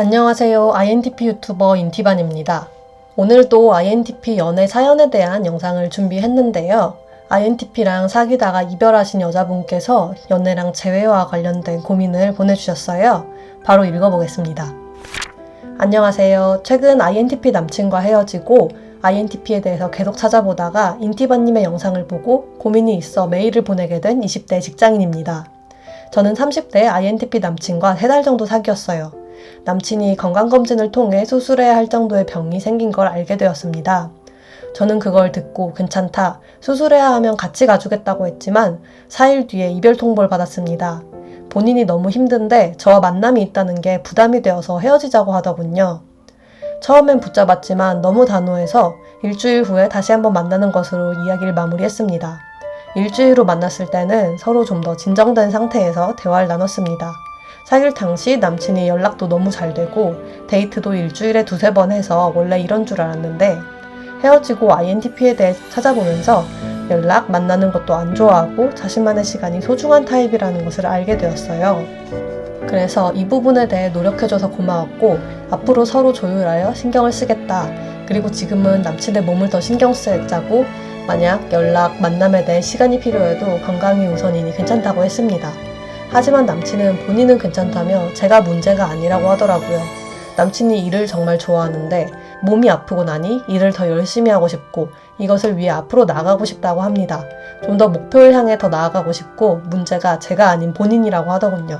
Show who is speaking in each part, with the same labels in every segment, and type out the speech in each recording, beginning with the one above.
Speaker 1: 안녕하세요. INTP 유튜버 인티반입니다. 오늘도 INTP 연애 사연에 대한 영상을 준비했는데요. INTP랑 사귀다가 이별하신 여자분께서 연애랑 재회와 관련된 고민을 보내주셨어요. 바로 읽어보겠습니다. 안녕하세요. 최근 INTP 남친과 헤어지고 INTP에 대해서 계속 찾아보다가 인티바님의 영상을 보고 고민이 있어 메일을 보내게 된 20대 직장인입니다. 저는 30대 INTP 남친과 3달 정도 사귀었어요. 남친이 건강검진을 통해 수술해야 할 정도의 병이 생긴 걸 알게 되었습니다. 저는 그걸 듣고 괜찮다, 수술해야 하면 같이 가주겠다고 했지만 4일 뒤에 이별 통보를 받았습니다. 본인이 너무 힘든데 저와 만남이 있다는 게 부담이 되어서 헤어지자고 하더군요. 처음엔 붙잡았지만 너무 단호해서 일주일 후에 다시 한번 만나는 것으로 이야기를 마무리했습니다. 일주일 후 만났을 때는 서로 좀 더 진정된 상태에서 대화를 나눴습니다. 사귈 당시 남친이 연락도 너무 잘 되고 데이트도 일주일에 두세 번 해서 원래 이런 줄 알았는데 헤어지고 INTP에 대해 찾아보면서 연락, 만나는 것도 안 좋아하고 자신만의 시간이 소중한 타입이라는 것을 알게 되었어요. 그래서 이 부분에 대해 노력해줘서 고마웠고 앞으로 서로 조율하여 신경을 쓰겠다. 그리고 지금은 남친의 몸을 더 신경 쓰자고 만약 연락, 만남에 대해 시간이 필요해도 건강이 우선이니 괜찮다고 했습니다. 하지만 남친은 본인은 괜찮다며 제가 문제가 아니라고 하더라고요. 남친이 일을 정말 좋아하는데 몸이 아프고 나니 일을 더 열심히 하고 싶고 이것을 위해 앞으로 나아가고 싶다고 합니다. 좀 더 목표를 향해 더 나아가고 싶고 문제가 제가 아닌 본인이라고 하더군요.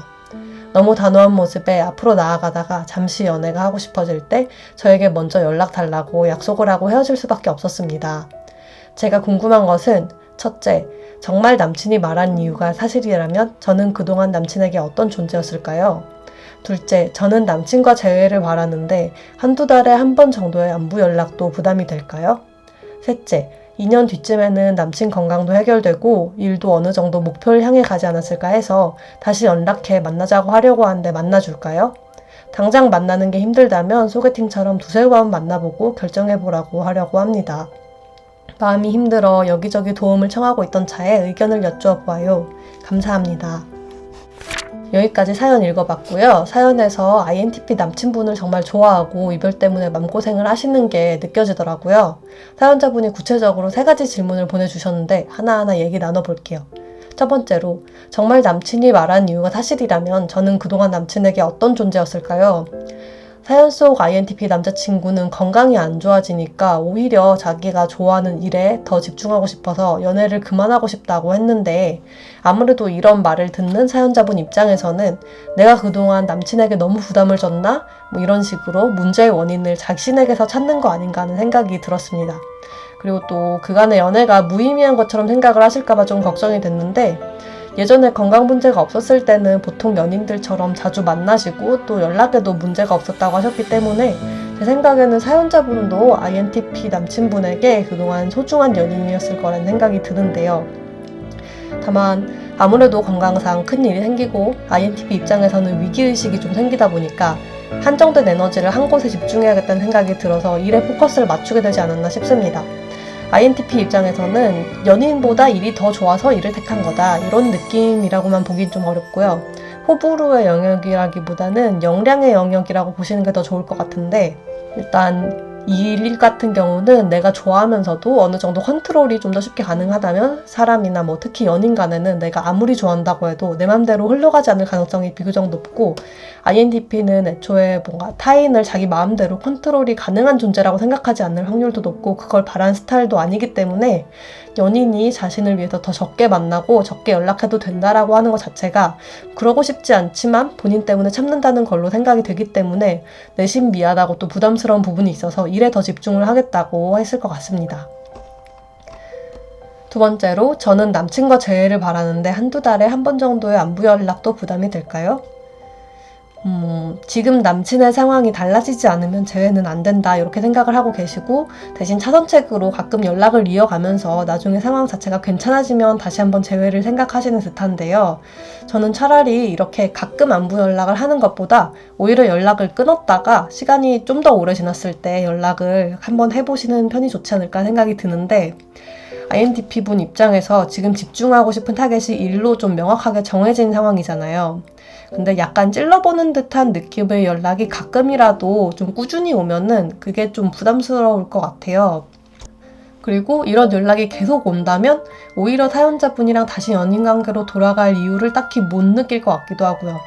Speaker 1: 너무 단호한 모습에 앞으로 나아가다가 잠시 연애가 하고 싶어질 때 저에게 먼저 연락 달라고 약속을 하고 헤어질 수밖에 없었습니다. 제가 궁금한 것은 첫째, 정말 남친이 말한 이유가 사실이라면 저는 그동안 남친에게 어떤 존재였을까요? 둘째, 저는 남친과 재회를 바라는데 한두 달에 한 번 정도의 안부 연락도 부담이 될까요? 셋째, 2년 뒤쯤에는 남친 건강도 해결되고 일도 어느 정도 목표를 향해 가지 않았을까 해서 다시 연락해 만나자고 하려고 하는데 만나줄까요? 당장 만나는 게 힘들다면 소개팅처럼 두세 번 만나보고 결정해보라고 하려고 합니다. 마음이 힘들어 여기저기 도움을 청하고 있던 차에 의견을 여쭈어 보아요. 감사합니다. 여기까지 사연 읽어봤고요. 사연에서 INTP 남친분을 정말 좋아하고 이별 때문에 맘고생을 하시는 게 느껴지더라고요. 사연자분이 구체적으로 세 가지 질문을 보내주셨는데 하나하나 얘기 나눠볼게요. 첫 번째로, 정말 남친이 말한 이유가 사실이라면 저는 그동안 남친에게 어떤 존재였을까요? 사연 속 INTP 남자친구는 건강이 안 좋아지니까 오히려 자기가 좋아하는 일에 더 집중하고 싶어서 연애를 그만하고 싶다고 했는데 아무래도 이런 말을 듣는 사연자분 입장에서는 내가 그동안 남친에게 너무 부담을 줬나? 뭐 이런 식으로 문제의 원인을 자신에게서 찾는 거 아닌가 하는 생각이 들었습니다. 그리고 또 그간의 연애가 무의미한 것처럼 생각을 하실까봐 좀 걱정이 됐는데 예전에 건강 문제가 없었을 때는 보통 연인들처럼 자주 만나시고 또 연락에도 문제가 없었다고 하셨기 때문에 제 생각에는 사연자분도 INTP 남친분에게 그동안 소중한 연인이었을 거라는 생각이 드는데요. 다만 아무래도 건강상 큰 일이 생기고 INTP 입장에서는 위기의식이 좀 생기다 보니까 한정된 에너지를 한 곳에 집중해야겠다는 생각이 들어서 일에 포커스를 맞추게 되지 않았나 싶습니다. INTP 입장에서는 연인보다 일이 더 좋아서 일을 택한 거다. 이런 느낌이라고만 보긴 좀 어렵고요. 호불호의 영역이라기보다는 역량의 영역이라고 보시는 게 더 좋을 것 같은데, 일단 이 일 같은 경우는 내가 좋아하면서도 어느 정도 컨트롤이 좀 더 쉽게 가능하다면 사람이나 뭐 특히 연인 간에는 내가 아무리 좋아한다고 해도 내 맘대로 흘러가지 않을 가능성이 비교적 높고 INTP는 애초에 뭔가 타인을 자기 마음대로 컨트롤이 가능한 존재라고 생각하지 않을 확률도 높고 그걸 바란 스타일도 아니기 때문에 연인이 자신을 위해서 더 적게 만나고 적게 연락해도 된다라고 하는 것 자체가 그러고 싶지 않지만 본인 때문에 참는다는 걸로 생각이 되기 때문에 내심 미안하고 또 부담스러운 부분이 있어서 일에 더 집중을 하겠다고 했을 것 같습니다. 두 번째로 저는 남친과 재회를 바라는데 한두 달에 한 번 정도의 안부 연락도 부담이 될까요? 음, 지금 남친의 상황이 달라지지 않으면 재회는 안 된다 이렇게 생각을 하고 계시고 대신 차선책으로 가끔 연락을 이어가면서 나중에 상황 자체가 괜찮아지면 다시 한번 재회를 생각하시는 듯한데요. 저는 차라리 이렇게 가끔 안부 연락을 하는 것보다 오히려 연락을 끊었다가 시간이 좀 더 오래 지났을 때 연락을 한번 해보시는 편이 좋지 않을까 생각이 드는데 INTP 분 입장에서 지금 집중하고 싶은 타겟이 일로 좀 명확하게 정해진 상황이잖아요. 근데 약간 찔러보는 듯한 느낌의 연락이 가끔이라도 좀 꾸준히 오면은 그게 좀 부담스러울 것 같아요. 그리고 이런 연락이 계속 온다면 오히려 사연자분이랑 다시 연인 관계로 돌아갈 이유를 딱히 못 느낄 것 같기도 하고요.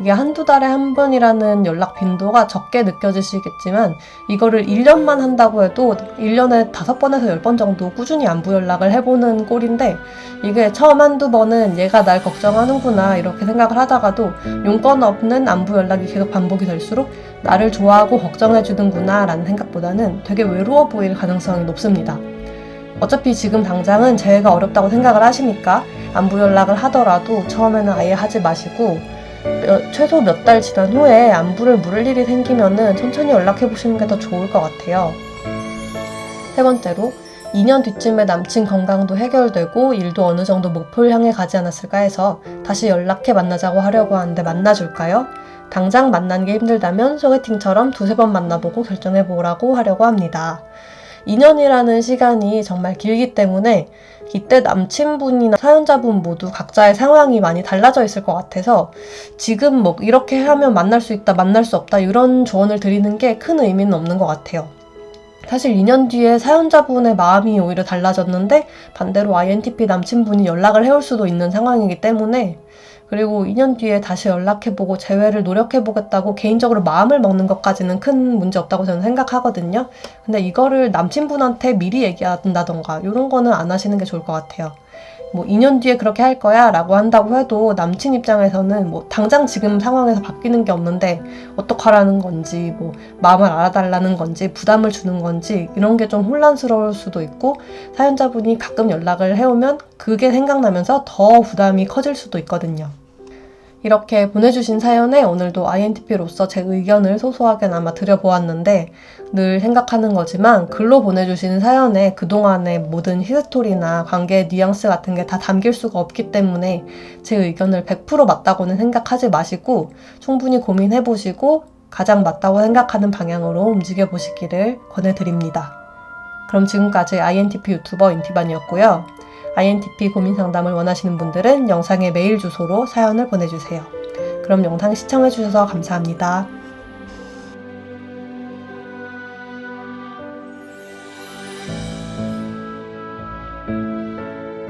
Speaker 1: 이게 한두 달에 한 번이라는 연락 빈도가 적게 느껴지시겠지만 이거를 1년만 한다고 해도 1년에 5번에서 10번 정도 꾸준히 안부 연락을 해보는 꼴인데 이게 처음 한두 번은 얘가 날 걱정하는구나 이렇게 생각을 하다가도 용건 없는 안부 연락이 계속 반복이 될수록 나를 좋아하고 걱정해주는구나 라는 생각보다는 되게 외로워 보일 가능성이 높습니다. 어차피 지금 당장은 재회가 어렵다고 생각을 하시니까 안부 연락을 하더라도 처음에는 아예 하지 마시고 몇- 최소 몇 달 지난 후에 안부를 물을 일이 생기면은 천천히 연락해 보시는 게 더 좋을 것 같아요. 세 번째로 2년 뒤쯤에 남친 건강도 해결되고 일도 어느 정도 목표를 향해 가지 않았을까 해서 다시 연락해 만나자고 하려고 하는데 만나줄까요? 당장 만나는 게 힘들다면 소개팅처럼 두세 번 만나보고 결정해 보라고 하려고 합니다. 2년이라는 시간이 정말 길기 때문에 이때 남친분이나 사연자분 모두 각자의 상황이 많이 달라져 있을 것 같아서 지금 뭐 이렇게 하면 만날 수 있다, 만날 수 없다 이런 조언을 드리는 게 큰 의미는 없는 것 같아요. 사실 2년 뒤에 사연자분의 마음이 오히려 달라졌는데 반대로 INTP 남친분이 연락을 해올 수도 있는 상황이기 때문에 그리고 2년 뒤에 다시 연락해보고 재회를 노력해보겠다고 개인적으로 마음을 먹는 것까지는 큰 문제 없다고 저는 생각하거든요. 근데 이거를 남친분한테 미리 얘기한다던가 이런 거는 안 하시는 게 좋을 것 같아요. 뭐 2년 뒤에 그렇게 할 거야 라고 한다고 해도 남친 입장에서는 뭐 당장 지금 상황에서 바뀌는 게 없는데 어떡하라는 건지 뭐 마음을 알아달라는 건지 부담을 주는 건지 이런 게 좀 혼란스러울 수도 있고 사연자분이 가끔 연락을 해오면 그게 생각나면서 더 부담이 커질 수도 있거든요. 이렇게 보내주신 사연에 오늘도 INTP로서 제 의견을 소소하게나마 드려보았는데 늘 생각하는 거지만 글로 보내주시는 사연에 그동안의 모든 히스토리나 관계의 뉘앙스 같은 게 다 담길 수가 없기 때문에 제 의견을 100% 맞다고는 생각하지 마시고 충분히 고민해보시고 가장 맞다고 생각하는 방향으로 움직여 보시기를 권해드립니다. 그럼 지금까지 INTP 유튜버 인티반이었고요. INTP 고민 상담을 원하시는 분들은 영상의 메일 주소로 사연을 보내주세요. 그럼 영상 시청해주셔서 감사합니다.